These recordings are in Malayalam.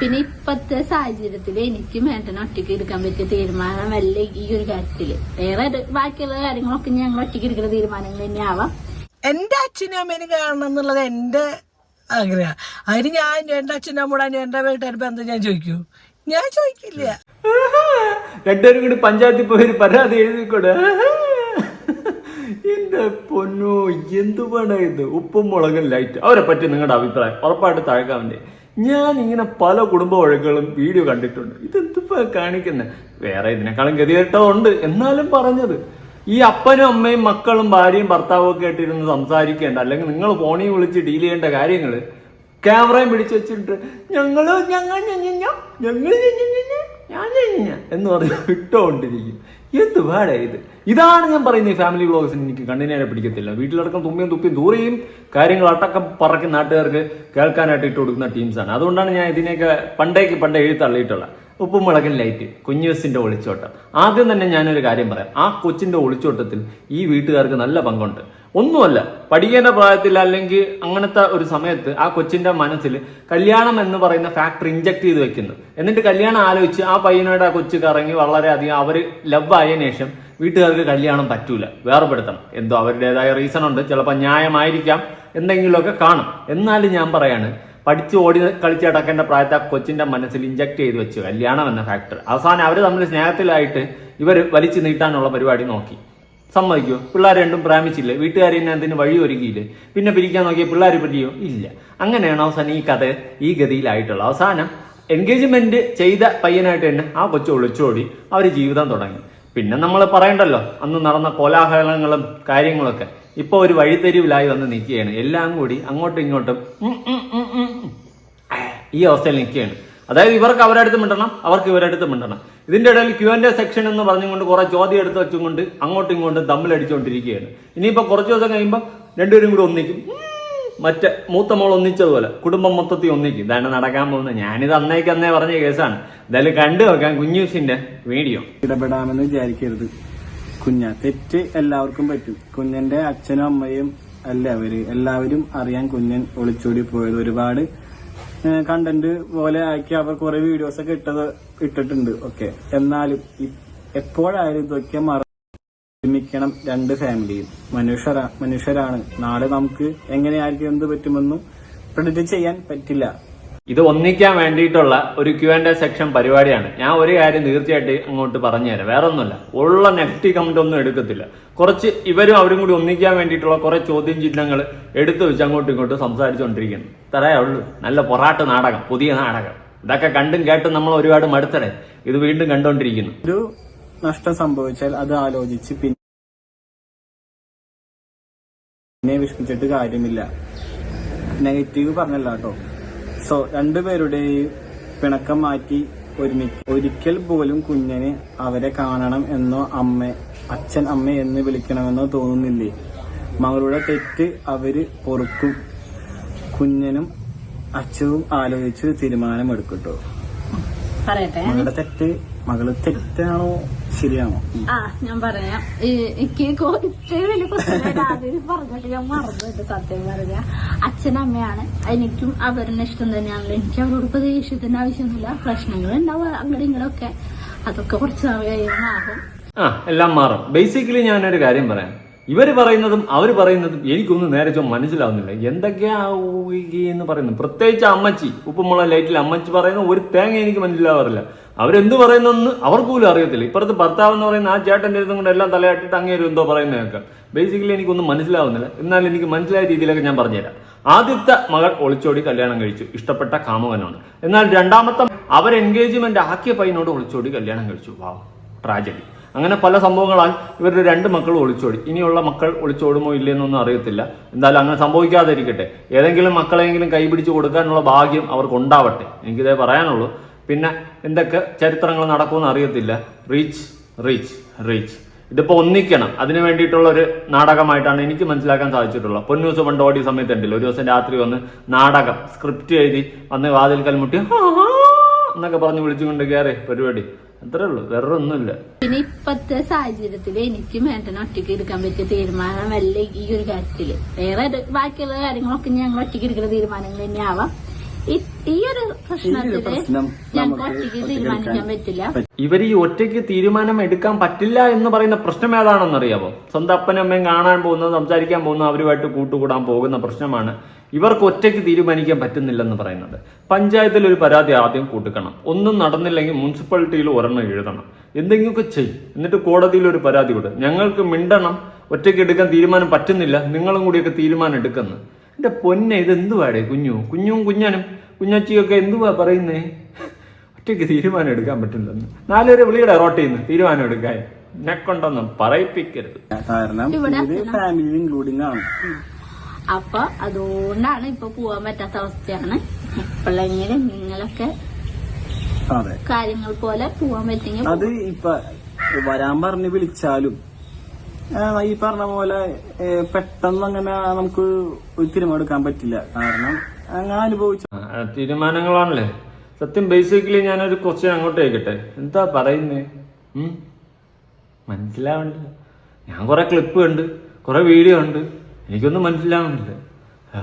പിന്നെ ഇപ്പത്തെ സാഹചര്യത്തിൽ എനിക്കും ഏട്ടനും ഒറ്റയ്ക്ക് എടുക്കാൻ പറ്റിയ തീരുമാനമല്ല ഈ ഒരു കാര്യത്തിൽ. വേറെ ബാക്കിയുള്ള കാര്യങ്ങളൊക്കെ ഞങ്ങൾ ഒറ്റയ്ക്ക് എടുക്കുന്ന തീരുമാനങ്ങൾ തന്നെ ആവാം എന്റെ അച്ഛനും അമ്മേനും കാണണം എന്നുള്ളത് എന്റെ ആഗ്രഹം. അതിന് ഞാൻ എന്റെ അച്ഛനും അമ്മൂടാനും എന്റെ വീട്ടുകാർ ബന്ധം ഞാൻ ചോദിക്കൂ? ഞാൻ ചോദിക്കില്ല. രണ്ടുപേരും കൂടി പഞ്ചായത്തിൽ പോയി ഒരു പരാതി എഴുതിക്കൂടെ? എന്റെ പൊന്നോ എന്തു വേണ ഇത്? ഉപ്പും മുളകും ലൈറ്റ് അവരെ പറ്റി നിങ്ങളുടെ അഭിപ്രായം. ഉറപ്പായിട്ട് താഴ്ക്കാവിന്റെ ഞാൻ ഇങ്ങനെ പല കുടുംബ വഴക്കുകളും വീഡിയോ കണ്ടിട്ടുണ്ട്. ഇതെന്തിപ്പോ കാണിക്കുന്നത് വേറെ ഇതിനേക്കാളും ഗതികെട്ടോ ഉണ്ട് എന്നാലും പറഞ്ഞത് ഈ അപ്പനും അമ്മയും മക്കളും ഭാര്യയും ഭർത്താവും ഒക്കെ ആയിട്ടിരുന്ന് സംസാരിക്കേണ്ട അല്ലെങ്കിൽ നിങ്ങൾ ഫോണിൽ വിളിച്ച് ഡീൽ ചെയ്യേണ്ട കാര്യങ്ങൾ ക്യാമറയും പിടിച്ചു വെച്ചിട്ട് ഞങ്ങൾ ഞങ്ങൾ ഞങ്ങൾ ഞാൻ എന്ന് പറഞ്ഞ് വിട്ടോണ്ടിരിക്കും. എന്ത് വേടേ ഇത്? ഇതാണ് ഞാൻ പറയുന്നത് ഈ ഫാമിലി വ്ളോഗ്സിന് എനിക്ക് കണ്ണിനേരെ പിടിക്കത്തില്ല. വീട്ടിലടക്കം തുമ്പിയും തുപ്പിയും ദൂരെയും കാര്യങ്ങൾ അടക്കം പറക്കി നാട്ടുകാർക്ക് കേൾക്കാനായിട്ട് ഇട്ട് കൊടുക്കുന്ന ടീംസാണ് അതുകൊണ്ടാണ് ഞാൻ ഇതിനെയൊക്കെ പണ്ടേക്ക് പണ്ടേ എഴുതി തള്ളിയിട്ടുള്ളത് ഉപ്പും മുളകൻ ലൈറ്റ് കുഞ്ഞുവസിന്റെ ഒളിച്ചോട്ടം. ആദ്യം തന്നെ ഞാനൊരു കാര്യം പറയാം. ആ കൊച്ചിന്റെ ഒളിച്ചോട്ടത്തിൽ ഈ വീട്ടുകാർക്ക് നല്ല പങ്കുണ്ട്. ഒന്നുമല്ല പഠിക്കേണ്ട പ്രായത്തിൽ അല്ലെങ്കിൽ അങ്ങനത്തെ ഒരു സമയത്ത് ആ കൊച്ചിന്റെ മനസ്സിൽ കല്യാണം എന്ന് പറയുന്ന ഫാക്ടർ ഇഞ്ചക്ട് ചെയ്ത് വെക്കുന്നു. എന്നിട്ട് കല്യാണം ആലോചിച്ച് ആ പയ്യനോട് ആ കൊച്ചു കറങ്ങി വളരെയധികം അവർ ലവ് ആയതിനു ശേഷം വീട്ടുകാർക്ക് കല്യാണം പറ്റൂല. വേർപെടുത്തണം. എന്തോ അവരുടേതായ റീസൺ ഉണ്ട്. ചിലപ്പോൾ ന്യായമായിരിക്കാം. എന്തെങ്കിലുമൊക്കെ കാണും. എന്നാലും ഞാൻ പറയാണ് പഠിച്ച് ഓടി കളിച്ച് കിടക്കേണ്ട പ്രായത്തെ കൊച്ചിന്റെ മനസ്സിൽ ഇഞ്ചക്ട് ചെയ്ത് വെച്ചു കല്യാണം എന്ന ഫാക്ടർ അവസാനം അവർ തമ്മിൽ സ്നേഹത്തിലായിട്ട് ഇവർ വലിച്ചു നീട്ടാനുള്ള പരിപാടി നോക്കി. സമ്മതിക്കോ പിള്ളേർ രണ്ടും പ്രാമിച്ചില്ലേ വീട്ടുകാരി അതിന് വഴി ഒരുക്കിയില്ലേ പിന്നെ പിരിക്കാൻ നോക്കിയ പിള്ളേർ പിരിയോ ഇല്ല അങ്ങനെയാണ് അവസാനം ഈ കഥ ഈ ഗതിയിലായിട്ടുള്ളത് അവസാനം എൻഗേജ്മെന്റ് ചെയ്ത പയ്യനായിട്ട് തന്നെ ആ കൊച്ചു ഒളിച്ചോടി അവർ ജീവിതം തുടങ്ങി പിന്നെ നമ്മൾ പറയണ്ടല്ലോ അന്ന് നടന്ന കോലാഹലങ്ങളും കാര്യങ്ങളൊക്കെ ഇപ്പൊ ഒരു വഴിത്തെരുവിലായി വന്ന് നിൽക്കുകയാണ് എല്ലാം കൂടി അങ്ങോട്ടും ഇങ്ങോട്ടും. ഈ അവസ്ഥയിൽ നിൽക്കുകയാണ് അതായത് ഇവർക്ക് അവരുടെ അടുത്ത് മിണ്ടണം അവർക്ക് ഇവരുടെ അടുത്ത് മിണ്ടണം. ഇതിന്റെ ഇടയിൽ ക്യു എന്റെ സെക്ഷൻ എന്ന് പറഞ്ഞുകൊണ്ട് കുറെ ചോദ്യം എടുത്ത് വെച്ചുകൊണ്ട് അങ്ങോട്ടും ഇങ്ങോട്ടും തമ്മിലടിച്ചുകൊണ്ടിരിക്കുകയാണ് ഇനിയിപ്പോൾ കുറച്ച് ദിവസം കഴിയുമ്പോൾ രണ്ടുപേരും കൂടി ഒന്നിക്കും. മറ്റേ മൂത്ത മോൾ ഒന്നിച്ചതുപോലെ കുടുംബം മൊത്തത്തിൽ ഒന്നിക്കും. ഇതാണ് നടക്കാൻ പോകുന്നത്. ഞാനിത് അന്നേക്ക് അന്നേ പറഞ്ഞ കേസാണ്. എന്തായാലും കണ്ടു നോക്കാം കുഞ്ഞൂസിന്റെ വീഡിയോ. ഇടപെടാമെന്ന് വിചാരിക്കരുത്. കുഞ്ഞ തെറ്റ് എല്ലാവർക്കും പറ്റും. കുഞ്ഞന്റെ അച്ഛനും അമ്മയും അല്ല അവർ? എല്ലാവരും അറിയാൻ കുഞ്ഞൻ ഒളിച്ചോടി പോയത് ഒരുപാട് കണ്ടന്റ് പോലെ ആക്കി അവർ കുറെ വീഡിയോസ് ഒക്കെ ഇട്ടത് ഇട്ടിട്ടുണ്ട്. ഓക്കെ എന്നാലും എപ്പോഴായാലും ഇതൊക്കെ മറ രണ്ട് ഫാമിലിയും മനുഷ്യരാ മനുഷ്യരാണ്. നാളെ നമുക്ക് എങ്ങനെയായിരിക്കും എന്ത് പറ്റുമെന്നും പ്രെഡിക്റ്റ് ചെയ്യാൻ പറ്റില്ല. ഇത് ഒന്നിക്കാൻ വേണ്ടിയിട്ടുള്ള ഒരു ക്യു ആൻഡ് എ സെക്ഷൻ പരിപാടിയാണ്. ഞാൻ ഒരു കാര്യം തീർച്ചയായിട്ടും അങ്ങോട്ട് പറഞ്ഞുതരാം. വേറെ ഒന്നുമില്ല ഉള്ള നെഗറ്റീവ് കമന്റ് ഒന്നും എടുക്കത്തില്ല. കുറച്ച് ഇവരും അവരും കൂടി ഒന്നിക്കാൻ വേണ്ടിയിട്ടുള്ള കുറെ ചോദ്യം ചിഹ്നങ്ങൾ എടുത്തു വെച്ച് അങ്ങോട്ടും ഇങ്ങോട്ടും സംസാരിച്ചുകൊണ്ടിരിക്കുന്നു ഇത്രയേ ഉള്ളൂ. നല്ല പൊറാട്ട് നാടകം പുതിയ നാടകം. ഇതൊക്കെ കണ്ടും കേട്ടും നമ്മൾ ഒരുപാട് മടുത്തടേ ഇത് വീണ്ടും കണ്ടുകൊണ്ടിരിക്കുന്നു ഒരു നഷ്ടം സംഭവിച്ചാൽ അത് ആലോചിച്ച് പിന്നെ വിഷമിച്ചിട്ട് കാര്യമില്ല. നെഗറ്റീവ് പറഞ്ഞല്ല കേട്ടോ സോ രണ്ടുപേരുടെയും പിണക്കം മാറ്റി ഒരുമി ഒരിക്കൽ പോലും കുഞ്ഞിന് അവരെ കാണണം എന്നോ അമ്മ അച്ഛൻ അമ്മ എന്ന് വിളിക്കണമെന്നോ തോന്നുന്നില്ലേ? മകളുടെ തെറ്റ് അവർ പൊറുക്കും. കുഞ്ഞനും അച്ഛനും ആലോചിച്ച് തീരുമാനമെടുക്കട്ടോ. മകളുടെ തെറ്റ് മകൾ തെറ്റാണോ? ശരിയാണോ? ആ ഞാൻ പറയാം. ഈ- എനിക്ക് കൊ- ഇത്രയും വലിയ ക്വസ്റ്റ്യൻ ആദ്യം പറഞ്ഞിട്ട് ഞാൻ മറന്നിട്ട് സത്യം പറഞ്ഞ. അച്ഛനമ്മയാണ് എനിക്കും അവരുടെ ഇഷ്ടം തന്നെയാണല്ലോ. എനിക്ക് അവരോട് ഇപ്പൊ ദേഷ്യത്തിന്റെ ആവശ്യമൊന്നുമില്ല. പ്രശ്നങ്ങൾ ഉണ്ടാവുക അങ്ങനെ ഇങ്ങനെയൊക്കെ അതൊക്കെ കുറച്ച് കഴിയുമ്പോൾ ആ എല്ലാം മാറും. ബേസിക്കലി ഞാൻ ഒരു കാര്യം പറയാം. ഇവർ പറയുന്നതും അവർ പറയുന്നതും എനിക്കൊന്നും നേരെ ചോ മനസ്സിലാവുന്നില്ല. എന്തൊക്കെയാ എന്ന് പറയുന്നത്? പ്രത്യേകിച്ച് അമ്മച്ചി ഉപ്പുമുള ലൈറ്റിൽ അമ്മച്ചി പറയുന്ന ഒരു തേങ്ങ എനിക്ക് മനസ്സിലാവാറില്ല. അവരെന്ത് പറയുന്നെന്ന് അവർക്ക് പോലും അറിയത്തില്ല. ഇപ്പുറത്ത് ഭർത്താവ് എന്ന് പറയുന്ന ആ ചേട്ടന്റെ ഇരുന്നും കൊണ്ട് എല്ലാം തലയാട്ടിട്ട് അങ്ങേരും എന്തോ പറയുന്ന കേൾക്കാം. ബേസിക്കലി എനിക്കൊന്നും മനസ്സിലാവുന്നില്ല. എന്നാൽ എനിക്ക് മനസ്സിലായ രീതിയിലൊക്കെ ഞാൻ പറഞ്ഞുതരാം. ആദ്യത്തെ മകൾ ഒളിച്ചോടി കല്യാണം കഴിച്ചു. ഇഷ്ടപ്പെട്ട കാമുകനാണ്. എന്നാൽ രണ്ടാമത്തെ അവർ എൻഗേജ്മെന്റ് ആക്കിയ പയ്യനോട് ഒളിച്ചോടി കല്യാണം കഴിച്ചു. വാവ് ട്രാജഡി അങ്ങനെ പല സംഭവങ്ങളാൽ ഇവരുടെ രണ്ട് മക്കൾ ഒളിച്ചോടി. ഇനിയുള്ള മക്കൾ ഒളിച്ചോടുമോ ഇല്ലെന്നൊന്നും അറിയത്തില്ല. എന്തായാലും അങ്ങനെ സംഭവിക്കാതിരിക്കട്ടെ. ഏതെങ്കിലും മക്കളെങ്കിലും കൈപിടിച്ച് കൊടുക്കാനുള്ള ഭാഗ്യം അവർക്ക് ഉണ്ടാവട്ടെ എനിക്കിതേ പറയാനുള്ളൂ. പിന്നെ എന്തൊക്കെ ചരിത്രങ്ങൾ നടക്കുമെന്ന് അറിയത്തില്ല. റീച്ച് റീച്ച് റീച്ച് ഇതിപ്പോൾ ഒന്നിക്കണം. അതിന് വേണ്ടിയിട്ടുള്ള ഒരു നാടകമായിട്ടാണ് എനിക്ക് മനസ്സിലാക്കാൻ സാധിച്ചിട്ടുള്ളത്. പൊന്നൂസ് പണ്ട് ഓടിയ സമയത്ത് ഉണ്ടല്ലോ ഒരു ദിവസം രാത്രി വന്ന് നാടകം സ്ക്രിപ്റ്റ് എഴുതി വന്ന് വാതിൽ കൽമുട്ടി എന്നൊക്കെ പറഞ്ഞ് വിളിച്ചുകൊണ്ട് കയറി. പരിപാടി. അത്രേ ഉള്ളൂ. വേറെ ഒന്നുമില്ല പിന്നെ ഇപ്പത്തെ സാഹചര്യത്തിൽ എനിക്ക് മേട്ടന ഒറ്റയ്ക്ക് എടുക്കാൻ പറ്റിയ തീരുമാനമല്ല ഈ ഒരു കാര്യത്തിൽ? വേറെ ബാക്കിയുള്ള കാര്യങ്ങളൊക്കെ ഞങ്ങൾ ഒറ്റയ്ക്ക് എടുക്കുന്ന തീരുമാനങ്ങൾ തന്നെയാവാം. ഈ- ഒരു പ്രശ്നത്തിൽ പ്രശ്നം ഞങ്ങൾക്ക് ഒറ്റയ്ക്ക് തീരുമാനിക്കാൻ പറ്റില്ല. ഇവർ ഈ ഒറ്റയ്ക്ക് തീരുമാനം എടുക്കാൻ പറ്റില്ല എന്ന് പറയുന്ന പ്രശ്നം ഏതാണെന്നറിയാമോ സ്വന്തം അപ്പനും അമ്മയും കാണാൻ പോകുന്നത് സംസാരിക്കാൻ പോകുന്നത് അവരുമായിട്ട് കൂട്ടുകൂടാൻ പോകുന്ന പ്രശ്നമാണ് ഇവർക്ക് ഒറ്റയ്ക്ക് തീരുമാനിക്കാൻ പറ്റുന്നില്ലെന്ന് പറയുന്നത്. പഞ്ചായത്തിൽ ഒരു പരാതി ആദ്യം കൂട്ടിക്കണം. ഒന്നും നടന്നില്ലെങ്കിൽ മുനിസിപ്പാലിറ്റിയിൽ ഒരെണ്ണം എഴുതണം. എന്തെങ്കിലുമൊക്കെ ചെയ്യും. എന്നിട്ട് കോടതിയിൽ ഒരു പരാതി കൊടുക്കും ഞങ്ങൾക്ക് മിണ്ടണം. ഒറ്റയ്ക്ക് എടുക്കാൻ തീരുമാനം പറ്റുന്നില്ല. നിങ്ങളും കൂടിയൊക്കെ തീരുമാനം എടുക്കുന്നു. എന്റെ പൊന്നെ ഇത് എന്തുവാടേ കുഞ്ഞു? കുഞ്ഞും കുഞ്ഞനും കുഞ്ഞച്ചിയൊക്കെ എന്തുവാ പറയുന്നേ? ഒറ്റയ്ക്ക് തീരുമാനം എടുക്കാൻ പറ്റില്ലെന്ന് നാലുപേരെ വിളിയുടെ റോട്ടിൽ ചെയ്യുന്നു. തീരുമാനം എടുക്കാൻ. എന്നെ കൊണ്ടൊന്നും പറയിപ്പിക്കരുത്. കാരണം ഇത് ഫാമിലി ഇൻക്ലൂഡിംഗ് ആണ്. അപ്പൊ അതുകൊണ്ടാണ് ഇപ്പൊ പോവാൻ പറ്റാത്ത അവസ്ഥയാണ്. ഇപ്പോഴെങ്കിലും നിങ്ങളൊക്കെ അതെ. കാര്യങ്ങൾ പോലെ പോവാൻ പറ്റുമെങ്കിൽ അത് ഇപ്പൊ വരാൻ പറഞ്ഞ് വിളിച്ചാലും ഈ പറഞ്ഞ പോലെ പെട്ടെന്ന് അങ്ങനെ നമുക്ക് ഒരു തീരുമാനം പറ്റില്ല. കാരണം അങ്ങനെ അനുഭവിച്ച തീരുമാനങ്ങളാണല്ലേ? സത്യം ബേസിക്കലി ഞാനൊരു ക്വസ്റ്റ്യൻ അങ്ങോട്ട് കേൾക്കട്ടെ എന്താ പറയുന്നേ? മനസ്സിലാവണില്ല. ഞാൻ കുറെ ക്ലിപ്പ് ഉണ്ട് കുറെ വീഡിയോ ഉണ്ട് എനിക്കൊന്നും മനസ്സിലാവണില്ല. ആ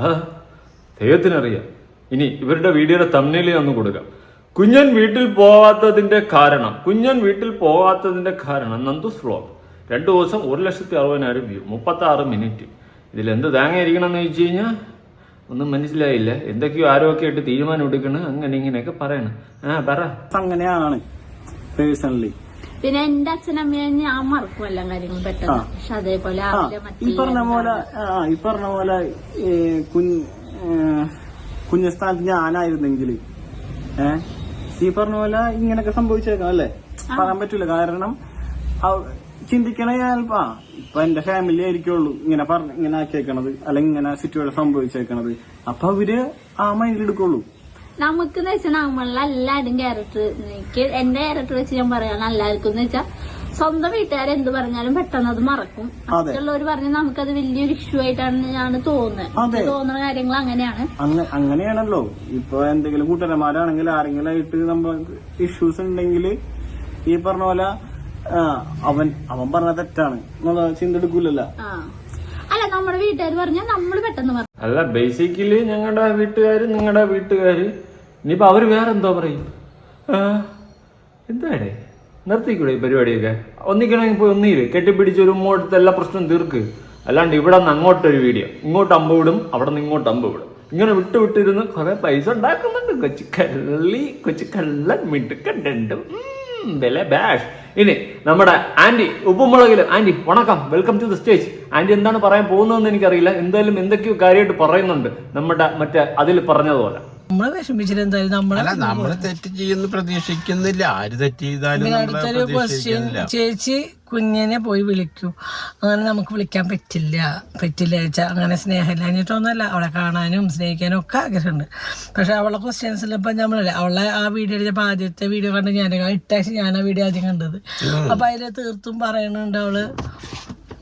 ദൈവത്തിനറിയാം. ഇനി ഇവരുടെ വീഡിയോയുടെ തമ്മിൽ ഒന്ന് കൊടുക്കാം. കുഞ്ഞൻ വീട്ടിൽ പോവാത്തതിന്റെ കാരണം കുഞ്ഞൻ വീട്ടിൽ പോവാത്തതിന്റെ കാരണം നന്ദു വ്ലോഗ് രണ്ടു ദിവസം ഒരു ലക്ഷത്തി അറുപതിനായിരം വ്യൂ മുപ്പത്തി ആറ് മിനിറ്റ് ഇതിൽ എന്ത് തേങ്ങ എന്ന് ചോദിച്ചു കഴിഞ്ഞാൽ ഒന്നും മനസ്സിലായില്ല. എന്തൊക്കെയോ ആരോഗ്യമൊക്കെ ആയിട്ട് തീരുമാനം എടുക്കണം അങ്ങനെ ഇങ്ങനെയൊക്കെ പറയണം. ആ പറ. അങ്ങനെയാണ് പേഴ്സണലി പിന്നെ എന്റെ അച്ഛനമ്മയെ ഞാൻ മറക്കും എല്ലാ കാര്യങ്ങളും പെട്ടെന്ന്. പക്ഷെ അതേപോലെ ഈ പറഞ്ഞ പോലെ ആ ഈ പറഞ്ഞ പോലെ ഏ, കുഞ്ഞ് ഏ, കുഞ്ഞ സ്ഥാനത്ത് ഞാനായിരുന്നെങ്കിൽ ഏ ഈ പറഞ്ഞ പോലെ ഇങ്ങനൊക്കെ സംഭവിച്ചേക്കാം അല്ലേ? പറയാൻ പറ്റൂല. കാരണം ചിന്തിക്കണ ഞാൻ ആ ഇപ്പൊ എന്റെ ഫാമിലി ആയിരിക്കുള്ളൂ. ഇങ്ങനെ പറഞ്ഞ ഇങ്ങനെ ആക്കിയേക്കണത്. അല്ലെങ്കിൽ ഇങ്ങനെ സിറ്റുവേഷൻ സംഭവിച്ചേക്കണത്. അപ്പൊ അവർ ആ മൈൻഡിൽ എടുക്കുള്ളൂ. നമുക്ക് എന്ന് വെച്ചാൽ നമ്മളിൽ എല്ലാവരും ക്യാരക്ടർ എനിക്ക് എന്റെ ക്യാരക്ടർ വെച്ച് ഞാൻ പറയാൻ എല്ലാവർക്കും എന്ന് വെച്ചാൽ സ്വന്തം വീട്ടുകാർ എന്ത് പറഞ്ഞാലും പെട്ടെന്ന് അത് മറക്കും. മറ്റുള്ളവർ പറഞ്ഞ് നമുക്കത് വലിയൊരു ഇഷ്യൂ ആയിട്ടാണ് ഞാൻ തോന്നുന്നത് തോന്നുന്ന കാര്യങ്ങൾ അങ്ങനെയാണ്. അങ്ങ- അങ്ങനെയാണല്ലോ. ഇപ്പൊ എന്തെങ്കിലും കൂട്ടുകാരന്മാരാണെങ്കിൽ ആരെങ്കിലും ആയിട്ട് നമുക്ക് ഇഷ്യൂസ് ഉണ്ടെങ്കിൽ ഈ പറഞ്ഞ പോലെ അവൻ അവൻ പറഞ്ഞ തെറ്റാണ്. നമ്മൾ ചിന്ത എടുക്കൂലല്ല. അല്ല നമ്മുടെ വീട്ടുകാർ പറഞ്ഞാൽ നമ്മൾ പെട്ടെന്ന് പറഞ്ഞു അല്ല ബേസിക്കലി ഞങ്ങളുടെ വീട്ടുകാര് നിങ്ങളുടെ വീട്ടുകാർ ഇനിയിപ്പോ അവർ വേറെ എന്തോ പറയും. ആ, എന്താടേ? നിർത്തിക്കൂടെ ഈ പരിപാടിയൊക്കെ? ഒന്നിക്കണമെങ്കിൽ പോയി ഒന്നിര്. കെട്ടിപ്പിടിച്ച് ഒരു ഉമ്മോടുത്ത് എല്ലാ പ്രശ്നവും തീർക്ക്. അല്ലാണ്ട് ഇവിടെ നിന്ന് അങ്ങോട്ടൊരു വീഡിയോ. ഇങ്ങോട്ട് അമ്പ് വിടും അവിടെ നിന്ന് ഇങ്ങോട്ട് അമ്പ് വിടും. ഇങ്ങനെ വിട്ട് വിട്ടിരുന്ന് കുറെ പൈസ ഉണ്ടാക്കുന്നുണ്ട്. കൊച്ചു കള്ളി കൊച്ചു കള്ളൻ മിടുക്കണ്ടും വില ബാഷ് ഇനി നമ്മുടെ ആന്റി ഉപ്പുമുളകിൽ ആന്റി വണക്കം. Welcome to the stage aunty എന്താണ് പറയാൻ പോകുന്നതെന്ന് എനിക്കറിയില്ല. എന്തായാലും എന്തൊക്കെയോ കാര്യമായിട്ട് പറയുന്നുണ്ട് നമ്മുടെ മറ്റേ അതിൽ പറഞ്ഞതുപോലെ. നമ്മളെ വിഷമിച്ചിട്ട് എന്തായാലും നമ്മളെ അല്ല നമ്മൾ തെറ്റ് ചെയ്യുന്നു പ്രതീക്ഷിക്കുന്നില്ല. ആര് തെറ്റ് ചെയ്താലും നമ്മൾ അടുത്തൊരു ക്വസ്റ്റ്യൻ പ്രതീക്ഷിക്കുന്നില്ല. ചേച്ചി കുഞ്ഞിനെ പോയി വിളിക്കൂ. അങ്ങനെ നമുക്ക് വിളിക്കാൻ പറ്റില്ല. പറ്റില്ല ചേച്ചാ അങ്ങനെ സ്നേഹമില്ലാഞ്ഞിട്ടൊന്നുമല്ല. അവളെ കാണാനും സ്നേഹിക്കാനും ഒക്കെ ആഗ്രഹമുണ്ട്. പക്ഷെ അവളെ ക്വസ്റ്റ്യൻസിൽ ഇപ്പം നമ്മളല്ലേ അവളെ ആ വീഡിയോ എടുത്തപ്പോൾ ആദ്യത്തെ വീഡിയോ കണ്ട് ഞാൻ ഇട്ടാഴ്ച ഞാൻ ആ വീഡിയോ ആദ്യം കണ്ടത്. അപ്പം അതിൽ തീർത്തും പറയുന്നുണ്ട് അവൾ.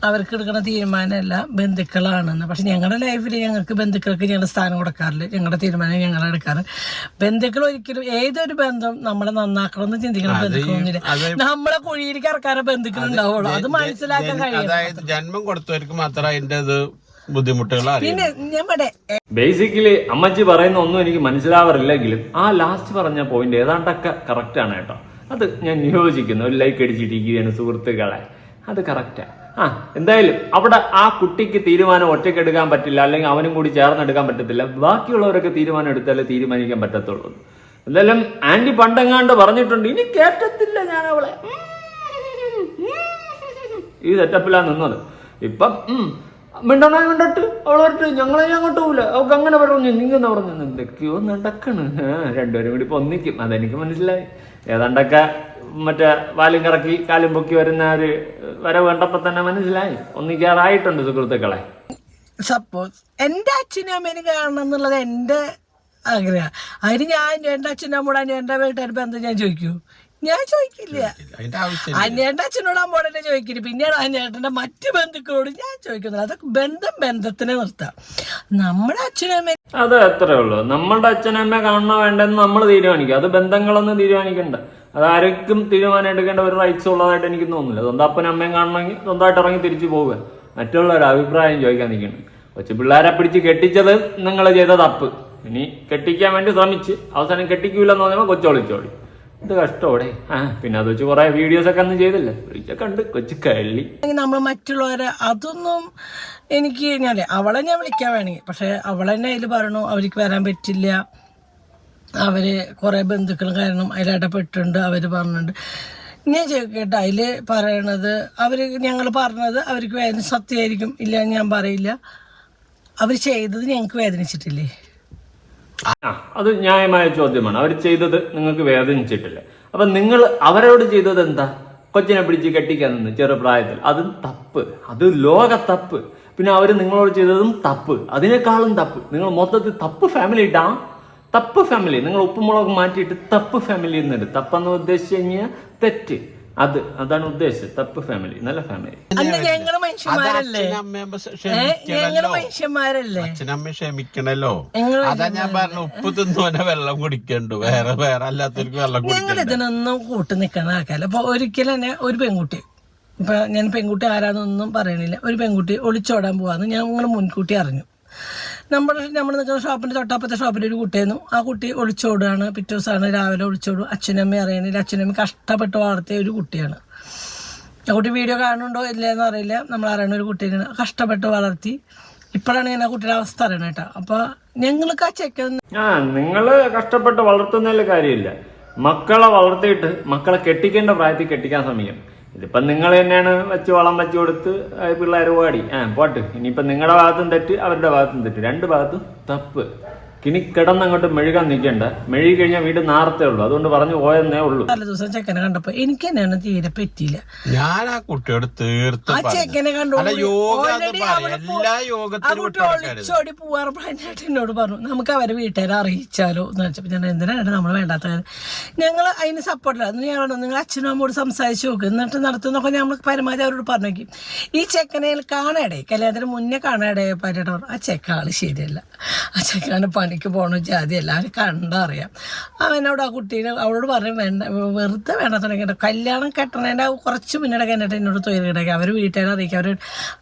അവർക്ക് എടുക്കുന്ന തീരുമാനമല്ല ബന്ധുക്കളാണെന്ന്. പക്ഷെ ഞങ്ങളുടെ ലൈഫിൽ ഞങ്ങൾക്ക് ബന്ധുക്കൾക്ക് ഞങ്ങൾ സ്ഥാനം കൊടുക്കാറില്ല. ഞങ്ങളുടെ തീരുമാനം ഞങ്ങൾ എടുക്കാറ്. ബന്ധുക്കൾ ഒരിക്കലും ഏതൊരു ബന്ധം നമ്മളെ നന്നാക്കണം എന്ന് ചിന്തിക്കണം ബന്ധുക്കളൊന്നുമില്ല. നമ്മളെ കുഴിയിലേക്ക് ഇറക്കാറ് ബന്ധുക്കൾ ഉണ്ടാവുള്ളൂ. അത് മനസ്സിലാക്കാൻ കഴിയും അതായത് ജന്മം കൊടുത്തവർക്ക് മാത്രമേ അതിന്റെ ഇത് ബുദ്ധിമുട്ടുകൾ അറിയാം പിന്നെ ഞാൻ ബേസിക്കലി അമ്മച്ചി പറയുന്ന ഒന്നും എനിക്ക് മനസ്സിലാവാറില്ലെങ്കിലും ആ ലാസ്റ്റ് പറഞ്ഞ പോയിന്റ് ഏതാണ്ടൊക്കെ കറക്റ്റ് ആണ് കേട്ടോ. അത് ഞാൻ യോജിക്കുന്നു. ഒരു ലൈക്ക് അടിച്ചിട്ടിരിക്കുകയാണ് സുഹൃത്തുക്കളെ. അത് കറക്റ്റാ ആ എന്തായാലും അവിടെ ആ കുട്ടിക്ക് തീരുമാനം ഒറ്റയ്ക്ക് എടുക്കാൻ പറ്റില്ല അല്ലെങ്കിൽ അവനും കൂടി ചേർന്നെടുക്കാൻ പറ്റത്തില്ല. ബാക്കിയുള്ളവരൊക്കെ തീരുമാനം എടുത്താലേ തീരുമാനിക്കാൻ പറ്റത്തുള്ളൂ. എന്തായാലും ആന്റി പണ്ടെങ്ങാണ്ട് പറഞ്ഞിട്ടുണ്ട് ഇനി കേട്ടത്തില്ല ഞാൻ അവളെ ഈ സെറ്റപ്പിലാ നിന്നത്. ഇപ്പം ഉം, മിണ്ടണ മിണ്ടട്ട്? അവൾ വരട്ടെ ഞങ്ങളെ അങ്ങോട്ട് പോകില്ല അവൾക്ക് അങ്ങനെ പറഞ്ഞു നീങ്ങെന്ന് പറഞ്ഞു എന്തൊക്കെയോ നടക്കണ്. രണ്ടുപേരും കൂടി ഇപ്പൊ ഒന്നിക്കും. അതെനിക്ക് മനസ്സിലായി. ഏതാണ്ടൊക്കെ മറ്റേ വാലും കറക്കി കാലും പൊക്കി വരുന്ന ഒരു വരവ് വേണ്ടപ്പോ തന്നെ മനസ്സിലായി. ഒന്നിക്കാറായിട്ടുണ്ട് സുഹൃത്തുക്കളെ. സപ്പോസ് എന്റെ അച്ഛനും അമ്മേനും കാണണം എന്നുള്ളത് എന്റെ ആഗ്രഹം. അതിന് ഞാൻ എന്റെ അച്ഛനും അമ്മോടും എന്റെ വീട്ടുകാർ ബന്ധം ഞാൻ ചോദിക്കൂ? ഞാൻ ചോദിക്കില്ല. അന്യേട്ടന്റെ അച്ഛനോട് അമ്മോടെ ചോദിക്കില്ല. പിന്നെയാണ് അന്യേട്ടന്റെ മറ്റു ബന്ധുക്കളോട് ഞാൻ ചോദിക്കുന്നത് അതൊക്കെ ബന്ധം ബന്ധത്തിനെ നിർത്താം. നമ്മുടെ അച്ഛനും അമ്മയും അത് അത്രേ ഉള്ളൂ. നമ്മളുടെ അച്ഛനമ്മ കാണണോ വേണ്ടെന്ന് നമ്മൾ തീരുമാനിക്കും. അത് ബന്ധങ്ങളൊന്നും തീരുമാനിക്കണ്ട. അത് ആർക്കും തീരുമാനം എടുക്കേണ്ട ഒരു റൈറ്റ്സ് ഉള്ളതായിട്ട് എനിക്ക് തോന്നുന്നില്ല. സ്വന്തം അപ്പനും അമ്മയും കാണണമെങ്കിൽ സ്വന്തമായിട്ട് ഇറങ്ങി തിരിച്ചു പോവുക. മറ്റുള്ളവരുടെ അഭിപ്രായം ചോദിക്കാൻ നിൽക്കുന്നു കൊച്ചു പിള്ളേരെ പിടിച്ച് കെട്ടിച്ചത് നിങ്ങൾ ചെയ്ത തപ്പ്. ഇനി കെട്ടിക്കാൻ വേണ്ടി ശ്രമിച്ച് അവസാനം കെട്ടിക്കൂലെന്ന് പറഞ്ഞപ്പോൾ കൊച്ചോളിച്ചോളി ഇത് കഷ്ടോടെ ആ പിന്നെ അത് വെച്ച് കുറെ വീഡിയോസ് ഒക്കെ ഒന്നും ചെയ്തില്ലേ. കണ്ട് കൊച്ചു കള്ളി നമ്മൾ മറ്റുള്ളവരെ അതൊന്നും എനിക്ക് ഞാൻ അവളെ ഞാൻ വിളിക്കാൻ വേണമെങ്കിൽ. പക്ഷെ അവളെന്നെ അതിൽ പറഞ്ഞു അവർക്ക് വരാൻ പറ്റില്ല. അവർ കുറേ ബന്ധുക്കൾ കാരണം അതിലിടപെട്ടിട്ടുണ്ട് അവർ പറഞ്ഞിട്ടുണ്ട്. ഞാൻ ചോദിക്കട്ടെ അതിൽ പറയണത് അവർ ഞങ്ങൾ പറഞ്ഞത് അവർക്ക് വേദന സത്യമായിരിക്കും ഇല്ല ഞാൻ പറയില്ല. അവർ ചെയ്തത് ഞങ്ങൾക്ക് വേദനിച്ചിട്ടില്ലേ? അത് ന്യായമായ ചോദ്യമാണ്. അവർ ചെയ്തത് നിങ്ങൾക്ക് വേദനിച്ചിട്ടില്ല. അപ്പൊ നിങ്ങൾ അവരോട് ചെയ്തത് എന്താ? കൊച്ചിനെ പിടിച്ച് കെട്ടിക്കാൻ നിന്ന് ചെറുപ്രായത്തിൽ. അതും തപ്പ്. അത് ലോക തപ്പ്. പിന്നെ അവർ നിങ്ങളോട് ചെയ്തതും തപ്പ്. അതിനേക്കാളും തപ്പ്. നിങ്ങൾ മൊത്തത്തിൽ തപ്പ് ഫാമിലി ഇട്ടാ തപ്പ് ഫാമിലി നിങ്ങൾ ഉപ്പുമുളക് മാറ്റിയിട്ട് തപ്പ് ഫാമിലി എന്നുണ്ട് തപ്പെന്ന് ഉദ്ദേശിച്ചു കഴിഞ്ഞാൽ തെറ്റ്. അത് അതാണ് ഉദ്ദേശിച്ചത് തപ്പ് ഫാമിലി നല്ല ഫാമിലി അന്ന് ഞങ്ങൾ മനുഷ്യന്മാരല്ലേ? ഞങ്ങൾ മനുഷ്യന്മാരല്ലേ? അച്ഛനമ്മ ക്ഷമിക്കണല്ലോ. അതാ ഞാൻ പറഞ്ഞു ഉപ്പ് തിന്നോനെ വെള്ളം കുടിക്കണ്ടു. വേറെ വേറെ അല്ലാത്തവർക്ക് വെള്ളം ഞങ്ങൾ കുടിക്കണ്ട? ഇതിനൊന്നും കൂട്ടു നിൽക്കുന്ന ആക്കാല അപ്പൊ ഒരിക്കലും തന്നെ ഒരു പെൺകുട്ടി ഇപ്പൊ ഞാൻ പെൺകുട്ടി ആരാന്നൊന്നും പറയണില്ല. ഒരു പെൺകുട്ടി ഒളിച്ചോടാൻ പോവാന്ന് ഞങ്ങൾ മുൻകൂട്ടി അറിഞ്ഞു. നമ്മുടെ നമ്മൾ നിൽക്കുന്ന ഷോപ്പിന്റെ തൊട്ടപ്പുറത്തെ ഷോപ്പിൽ ഒരു കുട്ടിയായിരുന്നു. ആ കുട്ടി ഒളിച്ചോടുകയാണ്. പിറ്റേ ദിവസമാണ് രാവിലെ ഒളിച്ചോടും. അച്ഛനമ്മ അറിയണില്ല. അച്ഛനമ്മ കഷ്ടപ്പെട്ട് വളർത്തിയ ഒരു കുട്ടിയാണ്. ആ കുട്ടി വീഡിയോ കാണുന്നുണ്ടോ ഇല്ലയെന്ന് അറിയില്ല. നമ്മൾ അറിയണ ഒരു കുട്ടിയാണ് കഷ്ടപ്പെട്ട് വളർത്തി. ഇപ്പോഴാണ് ഞാൻ ആ കുട്ടിയുടെ അവസ്ഥ അറിയണം കേട്ടോ. അപ്പൊ ഞങ്ങൾക്ക് ആ ചെക്കൻ ആ നിങ്ങൾ കഷ്ടപ്പെട്ട് വളർത്തുന്നതിൽ കാര്യമില്ല. മക്കളെ വളർത്തിയിട്ട് മക്കളെ കെട്ടിക്കേണ്ട പ്രായത്തിൽ കെട്ടിക്കാൻ ശ്രമിക്കണം. ഇതിപ്പം നിങ്ങൾ തന്നെയാണ് വെച്ച് വളം വെച്ച് കൊടുത്ത് പിള്ളേർ ഓടി. ആ പോട്ട്. ഇനിയിപ്പം നിങ്ങളുടെ ഭാഗത്തും തെറ്റ് അവരുടെ ഭാഗത്തും തെറ്റ്. രണ്ട് ഭാഗത്തും തപ്പ്. ഇനി കിടന്നങ്ങോട്ട് മെഴുകാൻ നിൽക്കണ്ട. മെഴുകി കഴിഞ്ഞാൽ വീട് നാർത്തേ ഉള്ളൂ. അതുകൊണ്ട് പറഞ്ഞു പോയെന്നേ ഉള്ളൂ. നല്ല ദിവസം ചെക്കനെ കണ്ടപ്പോ എനിക്ക് തന്നെയാണ് തീരെ പറ്റിയില്ല. ഞാൻ ആ കുട്ടിയോട് തീർത്ത് ആ ചെക്കനെ കണ്ടു എല്ലാ ഒളിച്ചോടി പോവാറ് അതിനായിട്ട് എന്നോട് പറഞ്ഞു. നമുക്ക് അവരെ വീട്ടുകാരെ അറിയിച്ചാലോ? എന്ന് വെച്ചപ്പോ ഞാൻ എന്തിനാണ് നമ്മൾ വേണ്ടാത്ത കാര്യം? ഞങ്ങൾ അതിന് സപ്പോർട്ടില്ല അന്ന് ഞങ്ങൾ നിങ്ങൾ അച്ഛനും അമ്മോട് സംസാരിച്ച് നോക്ക്. എന്നിട്ട് നടത്തുന്നൊക്കെ നമ്മൾ പരമാവധി അവരോട് പറഞ്ഞു നോക്കി ഈ ചെക്കനെ കാണാടേ കല്യാണത്തിന് മുന്നേ കാണാടേ പറ്റിയിട്ട് ആ ചെക്കാൾ ശരിയല്ല. ആ ചെക്കാണ് പണിക്ക് പോകണ ജാതി എല്ലാവരും കണ്ടറിയാം. അവനോട് ആ കുട്ടീനെ അവളോട് പറയും വേണ്ട വെറുതെ വേണ്ട തുടങ്ങിയിട്ട് കല്യാണം കെട്ടണേന്റെ കുറച്ച് മുന്നിടക്ക് കഴിഞ്ഞിട്ട് എന്നോട് തൊഴിലിടക്കി അവർ വീട്ടുകാരെ അറിയിക്കുക അവർ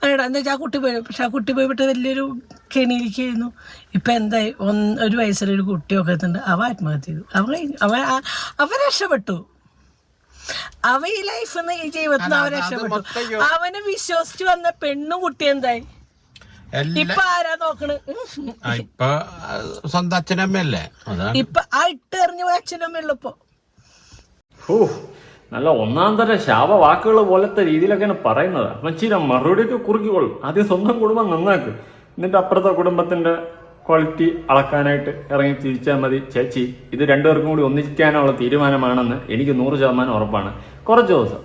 അവരോട് എന്താ വെച്ചാൽ ആ കുട്ടി പോയി പക്ഷെ ആ കുട്ടി പോയി വിട്ട് വലിയൊരു കെണിയിരിക്കുന്നു ഇപ്പം എന്തായി ഒന്ന് ഒരു വയസ്സിലൊരു കുട്ടിയൊക്കെ എത്തുന്നുണ്ട് അവ ആത്മഹത്യ ചെയ്തു. അവൻ അവൻ അവൻ രക്ഷപ്പെട്ടു. അവ ഈ ലൈഫിൽ നിന്ന് ഈ ജീവിതത്തിൽ നിന്ന് അവൻ രക്ഷപ്പെട്ടു. അവനെ വിശ്വസിച്ച് വന്ന പെണ്ണും കുട്ടി എന്തായി? ഇപ്പൊ ആരാ നോക്കണ്? ആ, ഇപ്പൊ ആ, സ്വന്തം അച്ഛനമ്മയല്ലേ അതാണ്. ഇപ്പൊ ആ ഇട്ടെറിഞ്ഞു പോയ അച്ഛനും ഉള്ളപ്പോ ഹൂ നല്ല ഒന്നാം തരം ശാപവാക്കുകൾ പോലത്തെ രീതിയിലൊക്കെയാണ് പറയുന്നത്. അപ്പം ചില മറുപടിയൊക്കെ കുറുക്കിക്കൊള്ളും ആദ്യം സ്വന്തം കുടുംബം നന്നാക്ക്. എന്നിട്ട് അപ്പുറത്തെ കുടുംബത്തിന്റെ ക്വാളിറ്റി അളക്കാനായിട്ട് ഇറങ്ങി തിരിച്ചാൽ മതി. ചേച്ചി ഇത് രണ്ടുപേർക്കും കൂടി ഒന്നിക്കാനുള്ള തീരുമാനമാണെന്ന് എനിക്ക് നൂറ് ശതമാനം ഉറപ്പാണ്. കുറച്ച് ദിവസം.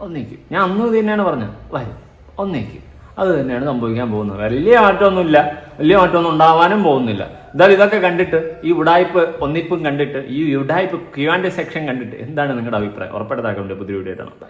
ഒന്നിക്കും. ഞാൻ അന്ന് തന്നെയാണ് പറഞ്ഞത്. വരും. ഒന്നിക്കും. അത് തന്നെയാണ് സംഭവിക്കാൻ പോകുന്നത്. വലിയ മാറ്റമൊന്നുമില്ല. വലിയ മാറ്റമൊന്നും ഉണ്ടാവാനും പോകുന്നില്ല. എന്തായാലും ഇതൊക്കെ കണ്ടിട്ട് ഈ ഉടായ്പ് ഒന്നിപ്പും കണ്ടിട്ട് ഈ ഉടായ്പ് ക്യുവാന്റെ സെക്ഷൻ കണ്ടിട്ട് എന്താണ് നിങ്ങളുടെ അഭിപ്രായം? ഉറപ്പായിട്ട് താക്കളുടെ പുതിയ വീഡിയോ ബൈ